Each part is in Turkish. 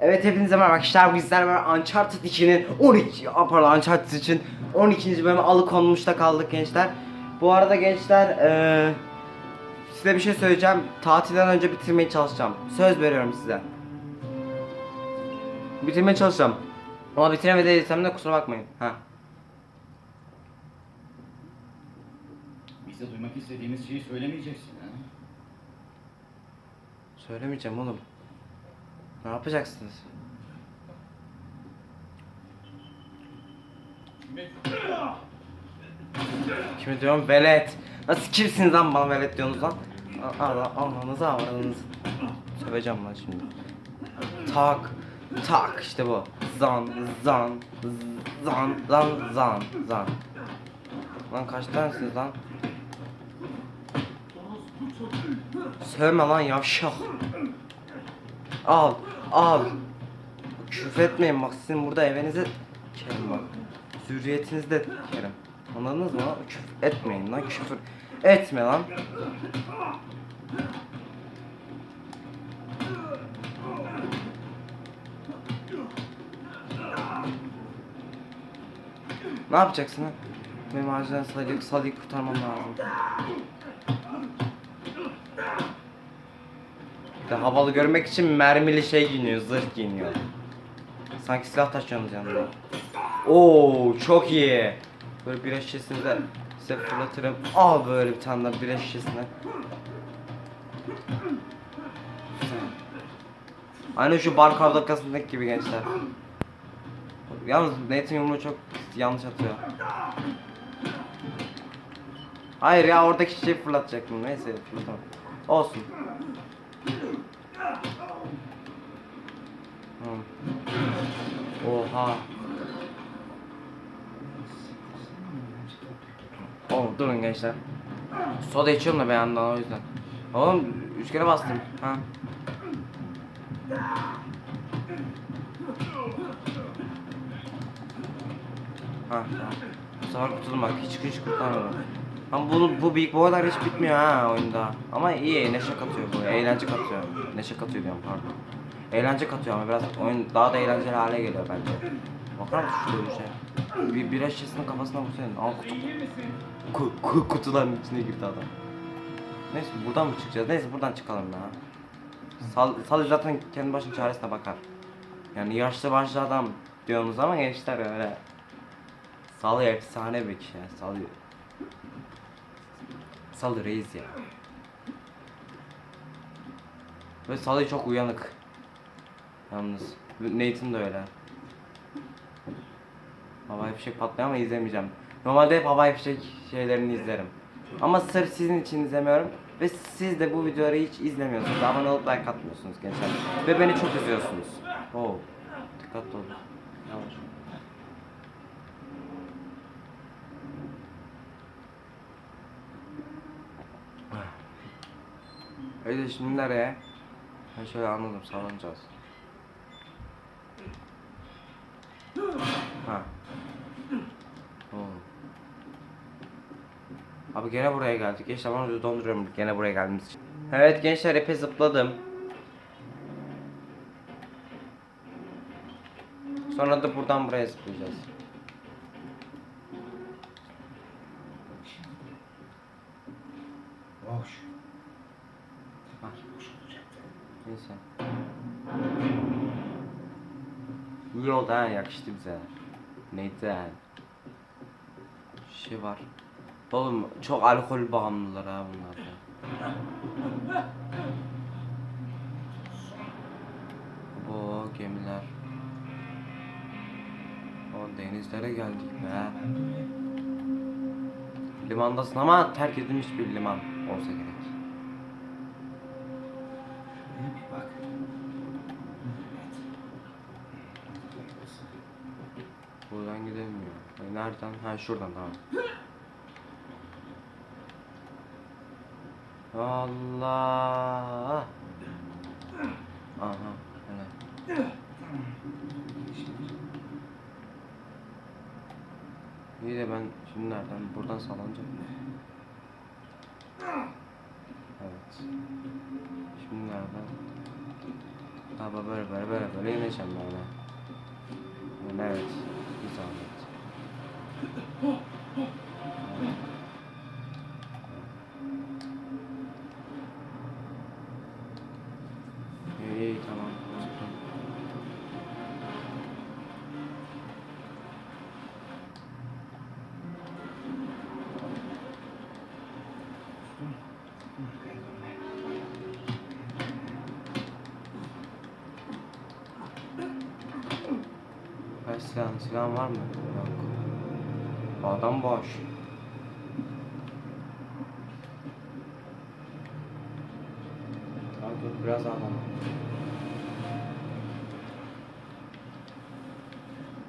Evet hepinize merhaba arkadaşlar. Bizler var Uncharted 2'nin 12 Aa, pardon Uncharted için 12. bölümü alıkonmuşta kaldık gençler. Bu arada gençler eee size bir şey söyleyeceğim. Tatilden önce bitirmeye çalışacağım. Söz veriyorum size. Bitirmeye çalışacağım. Ama bitiremediysem de kusura bakmayın. Ha. Bize duymak istediğimiz şeyi söylemeyeceksin ha? Söylemeyeceğim oğlum. Ne yapacaksınız? Kimi diyorum? Velet. Nasıl kimsiniz lan bana velet diyorsunuz lan? Allah Allah'ınızı avradınız. Söveceğim lan şimdi. Tak. Tak işte bu. Zan zan zan zan zan zan. Lan kaç tanesiniz lan? Sövme lan yavşak. Al, al. Küfür etmeyin bak sizin burada evinize kerim bak. Zürriyetinizi de kerim. Anladınız mı? Küfür etmeyin lan küfür. Etme lan. Ne yapacaksın ha? Benim acilen Salih'i Salih'i kurtarmam lazım. Bir havalı görmek için mermili şey giyiniyor, zırh giyiniyor. Sanki silah taşıyorsunuz yanında. Oo, çok iyi. Böyle bira şişesini de size fırlatırım. Al böyle bir tane daha bira şişesine. Aynı şu bar kavdakasındaki gibi gençler. Yalnız Nathan yumruğu çok yanlış atıyor. Hayır ya oradaki çiçeği fırlatacaktım. Neyse fırlatamam. Olsun. Oha. Oğlum durun gençler. Soda içiyorum da bir yandan o yüzden. Oğlum üç kere bastım. Ha. Ha tamam. Bu sefer kurtuldum bak hiç hiç kurtarmadım. Ama bunu, bu büyük boylar hiç bitmiyor ha oyunda. Ama iyi neşe katıyor bu eğlence katıyor. Neşe katıyor diyorum pardon. Eğlence katıyor ama biraz oyun daha da eğlenceli hale geliyor bence. Bakar mısın şu dövüşe? Bir bira şişesinin kafasına vursaydın. Al kutu. Ku, ku, kutuların içine girdi adam. Neyse buradan mı çıkacağız? Neyse buradan çıkalım ya. Sal, Sal zaten kendi başının çaresine bakar. Yani yaşlı başlı adam diyorsunuz ama gençler öyle. Salı efsane bir kişi. Salı. Salı reis ya. Ve Salı çok uyanık. Yalnız. Nathan da öyle. Havai fişek patlıyor ama izlemeyeceğim. Normalde hep havai fişek şeylerini izlerim. Ama sırf sizin için izlemiyorum. Ve siz de bu videoları hiç izlemiyorsunuz. Abone olup like atmıyorsunuz gençler. Ve beni çok üzüyorsunuz. Oo. Dikkatli olun. Yavaş. Öyle şimdi nereye? Ben şöyle anladım sallanacağız. Ha. Oo. Abi gene buraya geldik. Gençler bana donduruyorum gene buraya geldiğimiz için. Evet gençler epey zıpladım. Sonra da buradan buraya zıplayacağız. Boş. Ha. Boş olacaktı. Neyse. Yakıştı bize. Neyse. Şey var. Oğlum çok alkol bağımlılar ha bunlar da. O gemiler. O denizlere geldik be. Limandasın ama terk edilmiş bir liman olsa gerek. Bak. Nereden? Ha şuradan tamam. Allah. Aha. Evet. İyi de ben şimdi nereden? Buradan sallanacağım. Evet. Şimdi nereden? Ha Abi böyle böyle böyle böyle ineceğim böyle. Kaç silahın silahın var mı? Yok. Adam boş. Dur biraz adam.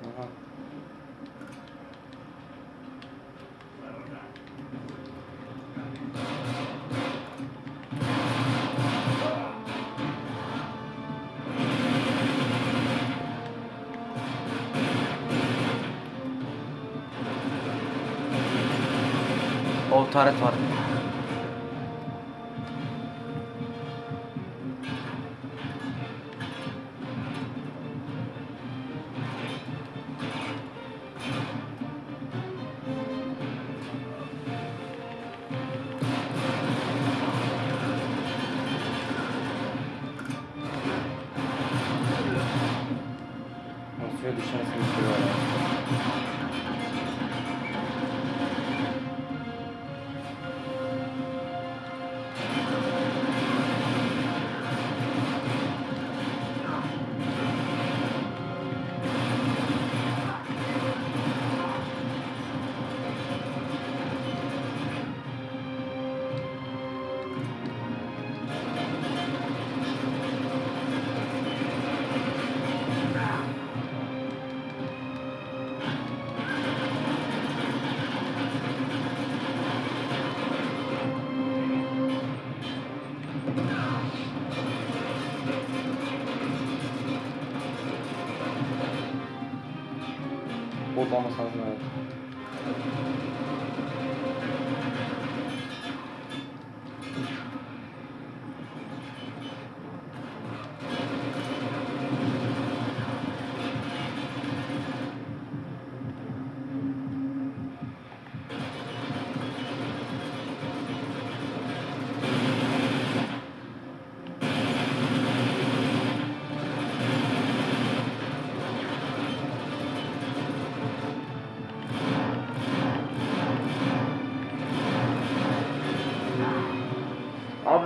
Aha. O taret var. Suya düşersin Obama сознает.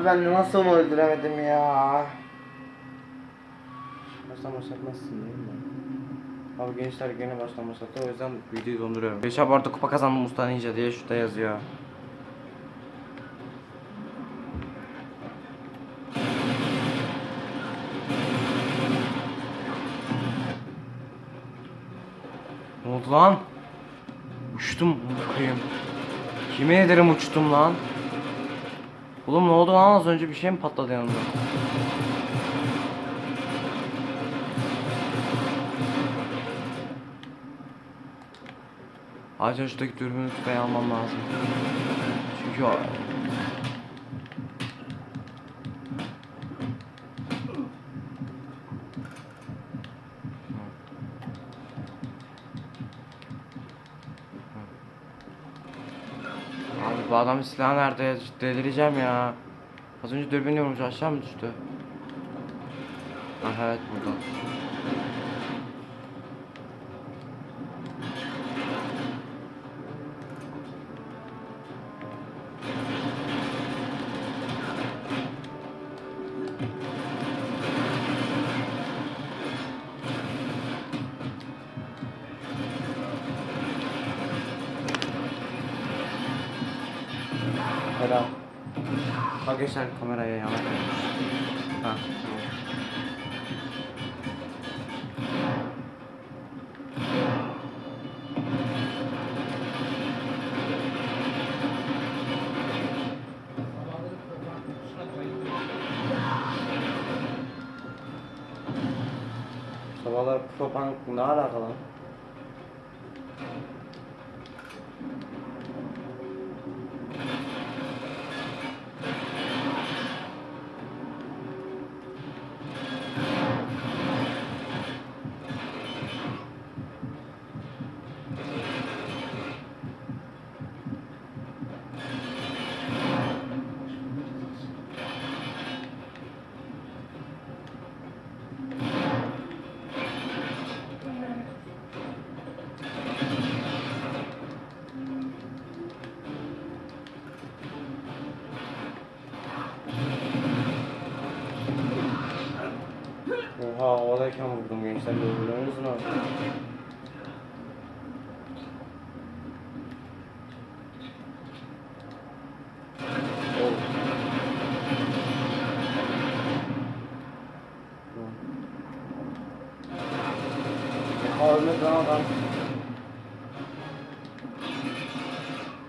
Abi ben nasıl onu öldüremedim ya? Baştan başlatmazsın değil mi? Abi gençler gene baştan başlattı o yüzden videoyu donduruyorum. Beş abi kupa kazandım Usta Ninja diye şurada yazıyor. Ne oldu lan? Uçtum bakayım. Yemin ederim uçtum lan. Oğlum ne oldu lan az önce bir şey mi patladı yanımda? Acil şuradaki dürbünü tüfeği almam lazım. Çünkü bu adamın silahı nerede? Delireceğim ya. Az önce dürbün yormuş aşağı mı düştü? Aha evet burada. Arkadaşlar kameraya koymuş. Ha. Sabahlar propan ne alakalı? Havadayken vurdum gençler. Oha ölmedi lan adam.